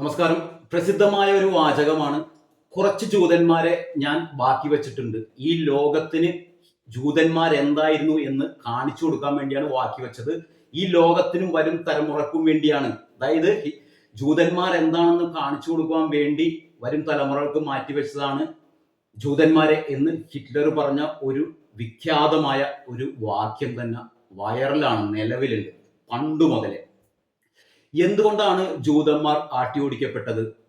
നമസ്കാരം. പ്രസിദ്ധമായ ഒരു വാചകമാണ് കുറച്ച് ജൂതന്മാരെ ഞാൻ ബാക്കി വെച്ചിട്ടുണ്ട്. ഈ ലോകത്തിന് ജൂതന്മാർ എന്തായിരുന്നു എന്ന് കാണിച്ചു കൊടുക്കാൻ വേണ്ടിയാണ് ബാക്കി വെച്ചത്. ഈ ലോകത്തിനും വരും തലമുറക്കും വേണ്ടിയാണ്. അതായത് ജൂതന്മാർ എന്താണെന്ന് കാണിച്ചു കൊടുക്കാൻ വേണ്ടി വരും തലമുറകൾക്ക് മാറ്റിവെച്ചതാണ് ജൂതന്മാരെ എന്ന് ഹിറ്റ്ലർ പറഞ്ഞ ഒരു വിഖ്യാതമായ ഒരു വാക്യം തന്നെ വൈറലാണ് നിലവിലുണ്ട് പണ്ടു മുതലേ. എന്തുകൊണ്ടാണ് ജൂതന്മാർ ആട്ടിയോടിക്കപ്പെട്ടത്?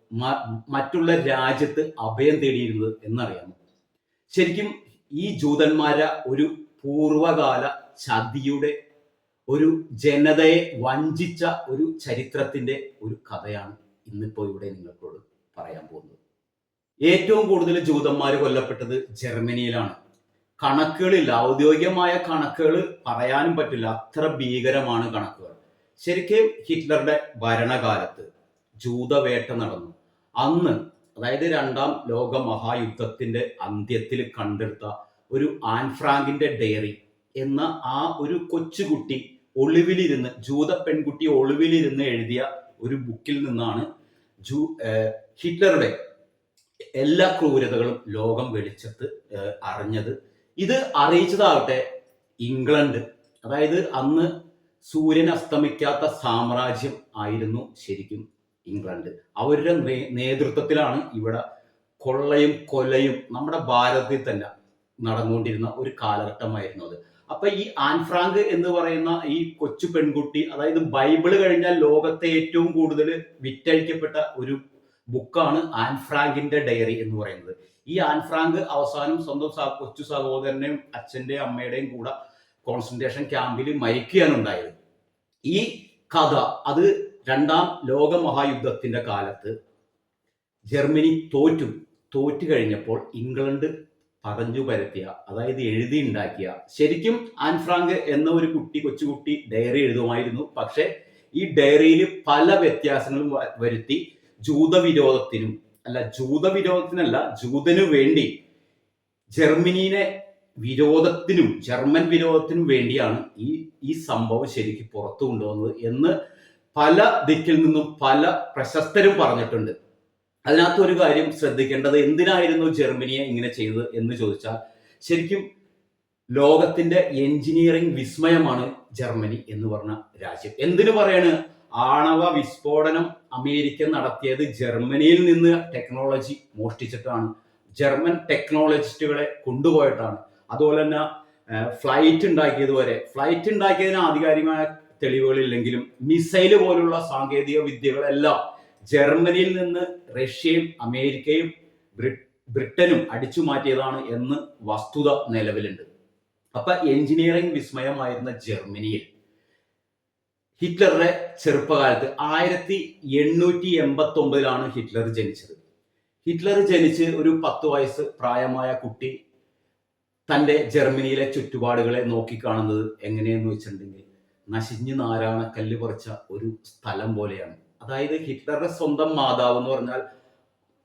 മറ്റുള്ള രാജ്യത്ത് അഭയം തേടിയിരുന്നത് എന്നറിയാമോ? ശരിക്കും ഈ ജൂതന്മാരെ ഒരു പൂർവകാല ചതിയുടെ ഒരു ജനതയെ വഞ്ചിച്ച ഒരു ചരിത്രത്തിന്റെ ഒരു കഥയാണ് ഇന്നിപ്പോ ഇവിടെ നിങ്ങൾക്കോട് പറയാൻ പോകുന്നത്. ഏറ്റവും കൂടുതൽ ജൂതന്മാർ കൊല്ലപ്പെട്ടത് ജർമ്മനിയിലാണ്. കണക്കുകളില്ല ഔദ്യോഗികമായ കണക്കുകൾ പറയാനും പറ്റില്ല. അത്ര ഭീകരമാണ് കണക്കുകൾ. ശരിക്കും ഹിറ്റ്ലറുടെ ഭരണകാലത്ത് ജൂതവേട്ട നടന്നു. അന്ന് അതായത് രണ്ടാം ലോക മഹായുദ്ധത്തിന്റെ അന്ത്യത്തിൽ കണ്ടെടുത്ത ഒരു ആൻഫ്രാങ്കിന്റെ ഡയറി എന്ന ആ ഒരു കൊച്ചുകുട്ടി ഒളിവിലിരുന്ന് ജൂത പെൺകുട്ടി ഒളിവിലിരുന്ന് എഴുതിയ ഒരു ബുക്കിൽ നിന്നാണ് ജൂ ഹിറ്റ്ലറുടെ എല്ലാ ക്രൂരതകളും ലോകം വെളിച്ചത്ത് അറിഞ്ഞത്. ഇത് അറിയിച്ചതാവട്ടെ ഇംഗ്ലണ്ട്. അതായത് അന്ന് സൂര്യൻ അസ്തമിക്കാത്ത സാമ്രാജ്യം ആയിരുന്നു ശരിക്കും ഇംഗ്ലണ്ട്. അവരുടെ നേതൃത്വത്തിലാണ് ഇവിടെ കൊള്ളയും കൊലയും നമ്മുടെ ഭാരതത്തിൽ തന്നെ നടന്നുകൊണ്ടിരുന്ന ഒരു കാലഘട്ടമായിരുന്നു അത്. അപ്പൊ ഈ ആൻഫ്രാങ്ക് എന്ന് പറയുന്ന ഈ കൊച്ചു പെൺകുട്ടി അതായത് ബൈബിൾ കഴിഞ്ഞാൽ ലോകത്തെ ഏറ്റവും കൂടുതൽ വിറ്റഴിക്കപ്പെട്ട ഒരു ബുക്കാണ് ആൻഫ്രാങ്കിന്റെ ഡയറി എന്ന് പറയുന്നത്. ഈ ആൻഫ്രാങ്ക് അവസാനം സ്വന്തം കൊച്ചു സഹോദരനെയും അച്ഛന്റെയും അമ്മയുടെയും കൂടെ കോൺസെൻട്രേഷൻ ക്യാമ്പിൽ മരിക്കുകയാണ് ഉണ്ടായത് ഈ കഥ അത് രണ്ടാം ലോക മഹായുദ്ധത്തിന്റെ കാലത്ത് ജർമ്മനി തോറ്റു. തോറ്റു കഴിഞ്ഞപ്പോൾ ഇംഗ്ലണ്ട് പറഞ്ഞു പരത്തിയ അതായത് എഴുതി ഉണ്ടാക്കിയ ശരിക്കും ആൻ ഫ്രാങ്ക് എന്ന ഒരു കുട്ടി കൊച്ചുകുട്ടി ഡയറി എഴുതുമായിരുന്നു. പക്ഷെ ഈ ഡയറിയിൽ പല വ്യത്യാസങ്ങളും വരുത്തി ജൂതവിരോധത്തിനും അല്ല ജൂതവിരോധത്തിനല്ല ജൂതനു വേണ്ടി ജർമ്മനിനെ വിരോധത്തിനും ജർമ്മൻ വിരോധത്തിനും വേണ്ടിയാണ് ഈ ഈ സംഭവം ശരിക്കും പുറത്തു കൊണ്ടുവന്നത് എന്ന് പല ദിക്കിൽ നിന്നും പല പ്രശസ്തരും പറഞ്ഞിട്ടുണ്ട്. അതിനകത്ത് ഒരു കാര്യം ശ്രദ്ധിക്കേണ്ടത് എന്തിനായിരുന്നു ജർമ്മനിയെ ഇങ്ങനെ ചെയ്തത് എന്ന് ചോദിച്ചാൽ ശരിക്കും ലോകത്തിന്റെ എഞ്ചിനീയറിംഗ് വിസ്മയമാണ് ജർമ്മനി എന്ന് പറഞ്ഞ രാജ്യം. എന്തിനു പറയാണ്? ആണവ വിസ്ഫോടനം അമേരിക്ക നടത്തിയത് ജർമ്മനിയിൽ നിന്ന് ടെക്നോളജി മോഷ്ടിച്ചിട്ടാണ്. ജർമ്മൻ ടെക്നോളജിസ്റ്റുകളെ കൊണ്ടുപോയിട്ടാണ്. അതുപോലെ തന്നെ ഫ്ലൈറ്റ് ഉണ്ടാക്കിയത് വരെ. ഫ്ലൈറ്റ് ഉണ്ടാക്കിയതിന് ആധികാരികമായ തെളിവുകളില്ലെങ്കിലും മിസൈൽ പോലുള്ള സാങ്കേതിക വിദ്യകളെല്ലാം ജർമ്മനിയിൽ നിന്ന് റഷ്യയും അമേരിക്കയും ബ്രിട്ടനും അടിച്ചു മാറ്റിയതാണ് എന്ന് വസ്തുത നിലവിലുണ്ട്. അപ്പൊ എഞ്ചിനീയറിംഗ് വിസ്മയമായിരുന്ന ജർമ്മനിയിൽ ഹിറ്റ്ലറുടെ ചെറുപ്പകാലത്ത് ആയിരത്തി എണ്ണൂറ്റി എൺപത്തി ഒമ്പതിലാണ് ഹിറ്റ്ലർ ജനിച്ചത്. ഹിറ്റ്ലർ ജനിച്ച് ഒരു പത്ത് വയസ്സ് പ്രായമായ കുട്ടി തന്റെ ജർമ്മനിയിലെ ചുറ്റുപാടുകളെ നോക്കിക്കാണുന്നത് എങ്ങനെയെന്ന് വെച്ചിട്ടുണ്ടെങ്കിൽ നശിഞ്ഞു നാരായണക്കല്ല് പറിച്ച ഒരു സ്ഥലം പോലെയാണ്. അതായത് ഹിറ്റ്ലറുടെ സ്വന്തം മാതാവ് എന്ന് പറഞ്ഞാൽ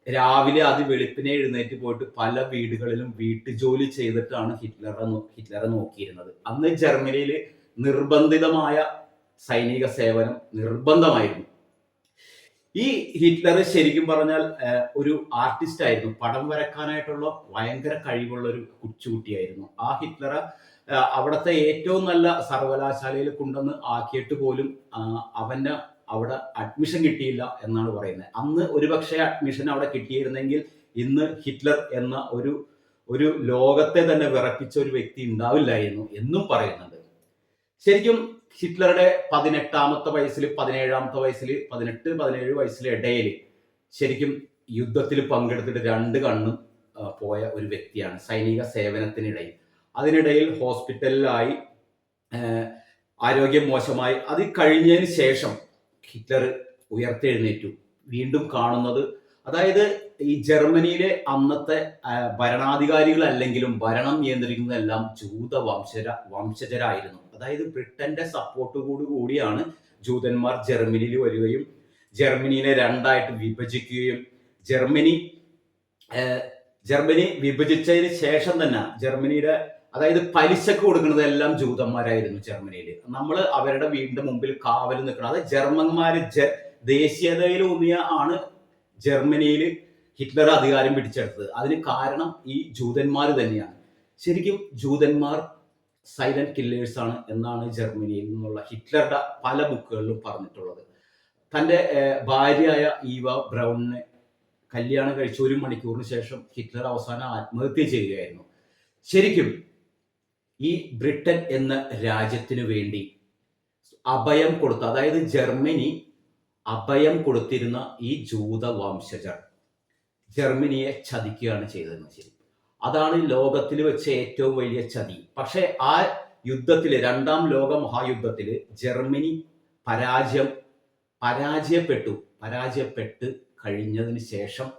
രാവിലെ അത് വെളുപ്പിനെ എഴുന്നേറ്റ് പോയിട്ട് പല വീടുകളിലും വീട്ടുജോലി ചെയ്തിട്ടാണ് ഹിറ്റ്ലറെ ഹിറ്റ്ലറെ നോക്കിയിരുന്നത്. അന്ന് ജർമ്മനിയിൽ നിർബന്ധിതമായ സൈനിക സേവനം നിർബന്ധമായിരുന്നു. ഈ ഹിറ്റ്ലർ ശരിക്കും പറഞ്ഞാൽ ഒരു ആർട്ടിസ്റ്റ് ആയിരുന്നു. പടം വരക്കാനായിട്ടുള്ള ഭയങ്കര കഴിവുള്ള ഒരു കൊച്ചുകുട്ടിയായിരുന്നു. ആ ഹിറ്റ്ലർ അവിടുത്തെ ഏറ്റവും നല്ല സർവകലാശാലയിൽ കൊണ്ടുവന്ന് ആക്കിയിട്ട് പോലും അവന്റെ അവിടെ അഡ്മിഷൻ കിട്ടിയില്ല എന്നാണ് പറയുന്നത്. അന്ന് ഒരുപക്ഷെ അഡ്മിഷൻ അവിടെ കിട്ടിയിരുന്നെങ്കിൽ ഇന്ന് ഹിറ്റ്ലർ എന്ന ഒരു ഒരു ലോകത്തെ തന്നെ വിറപ്പിച്ച ഒരു വ്യക്തി ഉണ്ടാവില്ലായിരുന്നു എന്നും പറയുന്നുണ്ട്. ശരിക്കും ഹിറ്റ്ലറുടെ പതിനെട്ടാമത്തെ വയസ്സിൽ പതിനേഴാമത്തെ വയസ്സിൽ പതിനെട്ട് പതിനേഴ് വയസ്സിലെ ഇടയിൽ ശരിക്കും യുദ്ധത്തിൽ പങ്കെടുത്തിട്ട് രണ്ട് കണ്ണും പോയ ഒരു വ്യക്തിയാണ്. സൈനിക സേവനത്തിനിടയിൽ. അതിനിടയിൽ ഹോസ്പിറ്റലിലായി ആരോഗ്യം മോശമായി. അത് കഴിഞ്ഞതിന് ശേഷം ഹിറ്റ്ലർ ഉയർത്തെഴുന്നേറ്റു. വീണ്ടും കാണുന്നത് അതായത് ഈ ജർമ്മനിയിലെ അന്നത്തെ ഭരണാധികാരികളല്ലെങ്കിലും ഭരണം നിയന്ത്രിക്കുന്നതെല്ലാം ജൂത വംശജ വംശജരായിരുന്നു. അതായത് ബ്രിട്ടന്റെ സപ്പോർട്ടോടു കൂടിയാണ് ജൂതന്മാർ ജർമ്മനിയിൽ വരികയും ജർമ്മനിനെ രണ്ടായിട്ട് വിഭജിക്കുകയും ജർമ്മനി ജർമ്മനി വിഭജിച്ചതിന് ശേഷം തന്നെ ജർമ്മനിയുടെ അതായത് പലിശക്ക് കൊടുക്കുന്നതെല്ലാം ജൂതന്മാരായിരുന്നു ജർമ്മനിയിൽ. നമ്മൾ അവരുടെ വീടിന്റെ മുമ്പിൽ കാവൽ നിൽക്കണം. അതായത് ജർമ്മന്മാര് ദേശീയതയിൽ ഊന്നിയ ആണ് ജർമ്മനിയിൽ ഹിറ്റ്ലർ അധികാരം പിടിച്ചെടുത്തത്. അതിന് കാരണം ഈ ജൂതന്മാർ തന്നെയാണ്. ശരിക്കും ജൂതന്മാർ സൈലന്റ് കില്ലേഴ്സ് ആണ് എന്നാണ് ജർമ്മനിയിൽ നിന്നുള്ള ഹിറ്റ്ലറുടെ പല ബുക്കുകളിലും പറഞ്ഞിട്ടുള്ളത്. തന്റെ ഭാര്യയായ ഈവ ബ്രൗണിനെ കല്യാണം കഴിച്ച് ഒരു മണിക്കൂറിന് ശേഷം ഹിറ്റ്ലർ അവസാനം ആത്മഹത്യ ചെയ്യുകയായിരുന്നു. ശരിക്കും ഈ ബ്രിട്ടൻ എന്ന രാജ്യത്തിനു വേണ്ടി അഭയം കൊടുത്ത അതായത് ജർമ്മനി അഭയം കൊടുത്തിരുന്ന ഈ ജൂത വംശജർ ജർമ്മനിയെ ചതിക്കുകയാണ് ചെയ്തതെന്ന് ശരി. അതാണ് ലോകത്തിൽ വെച്ച് ഏറ്റവും വലിയ ചതി. പക്ഷേ ആ യുദ്ധത്തിൽ രണ്ടാം ലോക മഹായുദ്ധത്തിൽ ജർമ്മനി പരാജയം പരാജയപ്പെട്ടു. പരാജയപ്പെട്ട് കഴിഞ്ഞതിന് ശേഷം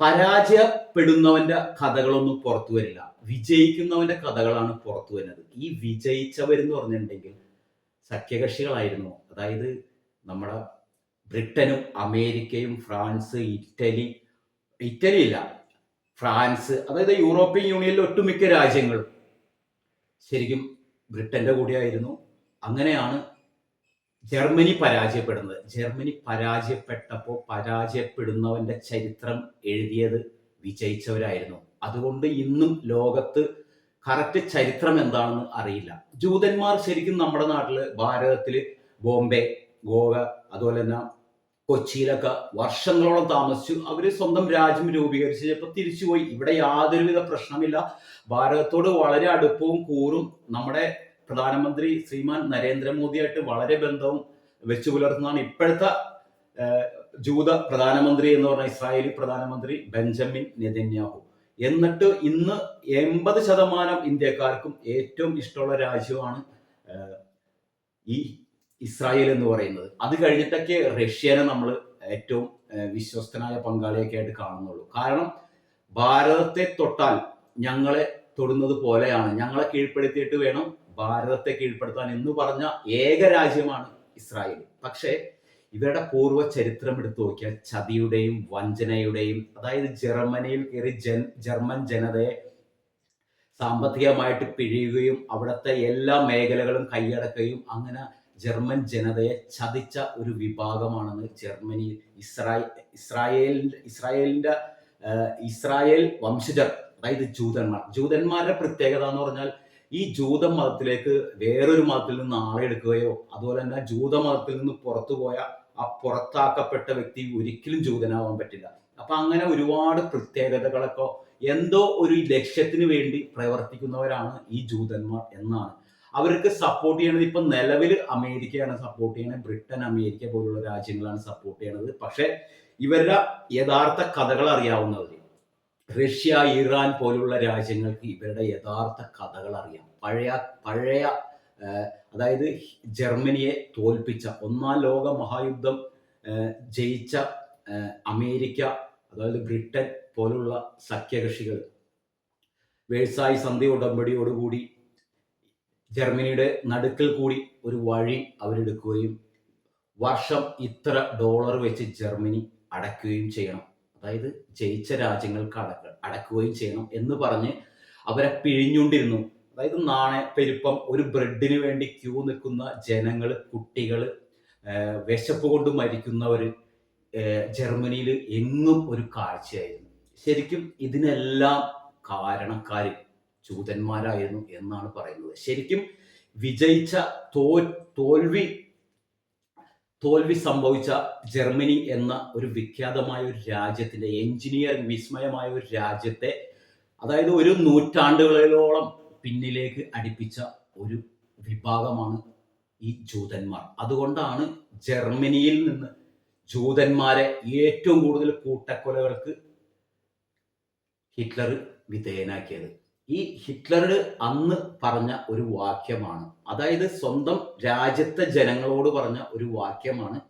പരാജയപ്പെടുന്നവന്റെ കഥകളൊന്നും പുറത്തു വരില്ല. വിജയിക്കുന്നവന്റെ കഥകളാണ് പുറത്തു വരുന്നത്. ഈ വിജയിച്ചവരെന്ന് പറഞ്ഞിട്ടുണ്ടെങ്കിൽ സഖ്യകക്ഷികളായിരുന്നു. അതായത് നമ്മുടെ ബ്രിട്ടനും അമേരിക്കയും ഫ്രാൻസ് ഇറ്റലി ഇറ്റലി ഇല്ല. ഫ്രാൻസ് അതായത് യൂറോപ്യൻ യൂണിയനിലെ ഒട്ടുമിക്ക രാജ്യങ്ങളും ശരിക്കും ബ്രിട്ടന്റെ കൂടെയായിരുന്നു. അങ്ങനെയാണ് ജർമ്മനി പരാജയപ്പെടുന്നത്. ജർമ്മനി പരാജയപ്പെട്ടപ്പോൾ പരാജയപ്പെടുന്നവന്റെ ചരിത്രം എഴുതിയത് വിജയിച്ചവരായിരുന്നു. അതുകൊണ്ട് ഇന്നും ലോകത്ത് കറക്റ്റ് ചരിത്രം എന്താണെന്ന് അറിയില്ല. ജൂതന്മാർ ശരിക്കും നമ്മുടെ നാട്ടിൽ ഭാരതത്തിൽ ബോംബെ ഗോവ അതുപോലെ തന്നെ കൊച്ചിയിലൊക്കെ വർഷങ്ങളോളം താമസിച്ചു. അവർ സ്വന്തം രാജ്യം രൂപീകരിച്ച് ചിലപ്പോൾ തിരിച്ചുപോയി. ഇവിടെ യാതൊരുവിധ പ്രശ്നമില്ല. ഭാരതത്തോട് വളരെ അടുപ്പവും കൂറും നമ്മുടെ പ്രധാനമന്ത്രി ശ്രീമാൻ നരേന്ദ്രമോദിയായിട്ട് വളരെ ബന്ധവും വെച്ചു പുലർത്തുന്നതാണ് ഇപ്പോഴത്തെ ജൂത പ്രധാനമന്ത്രി എന്ന് പറഞ്ഞ ഇസ്രായേലി പ്രധാനമന്ത്രി ബെഞ്ചമിൻ നെതന്യാഹു. എന്നിട്ട് ഇന്ന് എൺപത് ശതമാനം ഇന്ത്യക്കാർക്കും ഏറ്റവും ഇഷ്ടമുള്ള രാജ്യമാണ് ഈ ഇസ്രായേൽ എന്ന് പറയുന്നത്. അത് കഴിഞ്ഞിട്ടൊക്കെ റഷ്യനെ നമ്മൾ ഏറ്റവും വിശ്വസ്തനായ പങ്കാളിയൊക്കെ ആയിട്ട് കാണുന്നുള്ളൂ. കാരണം ഭാരതത്തെ തൊട്ടാൽ ഞങ്ങളെ തൊടുന്നത് പോലെയാണ്. ഞങ്ങളെ കീഴ്പ്പെടുത്തിയിട്ട് വേണം ഭാരതത്തെ കീഴ്പ്പെടുത്താൻ എന്ന് പറഞ്ഞ ഏക രാജ്യമാണ് ഇസ്രായേൽ. പക്ഷേ ഇവരുടെ പൂർവ ചരിത്രം എടുത്തു നോക്കിയാൽ ചതിയുടെയും വഞ്ചനയുടെയും അതായത് ജർമ്മനിയിൽ കയറി ജൻ ജർമ്മൻ ജനതയെ സാമ്പത്തികമായിട്ട് പിഴിയുകയും അവിടുത്തെ എല്ലാ മേഖലകളും കൈയടക്കുകയും അങ്ങനെ ജർമ്മൻ ജനതയെ ചതിച്ച ഒരു വിഭാഗമാണെന്ന് ജർമ്മനി ഇസ്രായേൽ ഇസ്രായേലിന്റെ ഇസ്രായേലിന്റെ ഇസ്രായേൽ വംശജർ അതായത് ജൂതന്മാർ. ജൂതന്മാരുടെ പ്രത്യേകത എന്ന് പറഞ്ഞാൽ ഈ ജൂത മതത്തിലേക്ക് വേറൊരു മതത്തിൽ നിന്ന് ആളെ എടുക്കുകയോ അതുപോലെ തന്നെ ജൂത മതത്തിൽ നിന്ന് പുറത്തു പോയ ആ പുറത്താക്കപ്പെട്ട വ്യക്തി ഒരിക്കലും ജൂതനാവാൻ പറ്റില്ല. അപ്പൊ അങ്ങനെ ഒരുപാട് പ്രത്യേകതകളൊക്കെ എന്തോ ഒരു ലക്ഷ്യത്തിന് വേണ്ടി പ്രവർത്തിക്കുന്നവരാണ് ഈ ജൂതന്മാർ എന്നാണ് അവർക്ക് സപ്പോർട്ട് ചെയ്യണത് ഇപ്പൊ നിലവിൽ അമേരിക്കയാണ് സപ്പോർട്ട് ചെയ്യണത്. ബ്രിട്ടൻ അമേരിക്ക പോലുള്ള രാജ്യങ്ങളാണ് സപ്പോർട്ട് ചെയ്യണത്. പക്ഷെ ഇവരുടെ യഥാർത്ഥ കഥകൾ അറിയാവുന്നവർ റഷ്യ ഇറാൻ പോലുള്ള രാജ്യങ്ങൾക്ക് ഇവരുടെ യഥാർത്ഥ കഥകൾ അറിയാം. പഴയ പഴയ അതായത് ജർമ്മനിയെ തോൽപ്പിച്ച ഒന്നാം ലോക മഹായുദ്ധം ജയിച്ച അമേരിക്ക അതായത് ബ്രിട്ടൻ പോലുള്ള സഖ്യകക്ഷികൾ വേഴ്സായി സന്ധി ഉടമ്പടിയോടുകൂടി ജർമ്മനിയുടെ നടുക്കൽ കൂടി ഒരു വഴി അവരെടുക്കുകയും വർഷം ഇത്ര ഡോളർ വെച്ച് ജർമ്മനി അടക്കുകയും ചെയ്യണം. അതായത് ജയിച്ച രാജ്യങ്ങൾക്ക് അടക്ക അടക്കുകയും ചെയ്യണം എന്ന് പറഞ്ഞ് അവരെ പിഴിഞ്ഞുകൊണ്ടിരുന്നു. അതായത് നാണയ പെരുപ്പം ഒരു ബ്രെഡിന് വേണ്ടി ക്യൂ നിൽക്കുന്ന ജനങ്ങൾ കുട്ടികൾ വിശപ്പ് കൊണ്ട് മരിക്കുന്നവർ ജർമ്മനിയിൽ എങ്ങും ഒരു കാഴ്ചയായിരുന്നു. ശരിക്കും ഇതിനെല്ലാം കാരണക്കാർ ജൂതന്മാരായിരുന്നു എന്നാണ് പറയുന്നത്. ശരിക്കും വിജയിച്ച തോ തോൽവി തോൽവി സംഭവിച്ച ജർമ്മനി എന്ന ഒരു വിഖ്യാതമായ ഒരു രാജ്യത്തിന്റെ എഞ്ചിനീയറിംഗ് വിസ്മയമായ ഒരു രാജ്യത്തെ അതായത് ഒരു നൂറ്റാണ്ടുകളിലോളം പിന്നിലേക്ക് അടുപ്പിച്ച ഒരു വിഭാഗമാണ് ഈ ജൂതന്മാർ. അതുകൊണ്ടാണ് ജർമ്മനിയിൽ നിന്ന് ജൂതന്മാരെ ഏറ്റവും കൂടുതൽ കൂട്ടക്കൊലകൾക്ക് ഹിറ്റ്ലർ വിധേയനാക്കിയത്. ഈ ഹിറ്റ്ലർ അന്ന് പറഞ്ഞ ഒരു വാക്യമാണ്. അതായത് സ്വന്തം രാജ്യത്തെ ജനങ്ങളോട് പറഞ്ഞ ഒരു വാക്യമാണ്.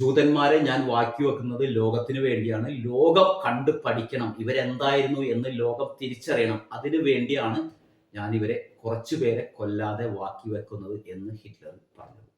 ജൂതന്മാരെ ഞാൻ വാക്കി വെക്കുന്നത് ലോകത്തിന് വേണ്ടിയാണ്. ലോകം കണ്ട് പഠിക്കണം. ഇവരെന്തായിരുന്നു എന്ന് ലോകം തിരിച്ചറിയണം. അതിനു വേണ്ടിയാണ് ഞാൻ ഇവരെ കുറച്ചു പേരെ കൊല്ലാതെ വാക്കി വെക്കുന്നത് എന്ന് ഹിറ്റ്ലർ പറഞ്ഞു.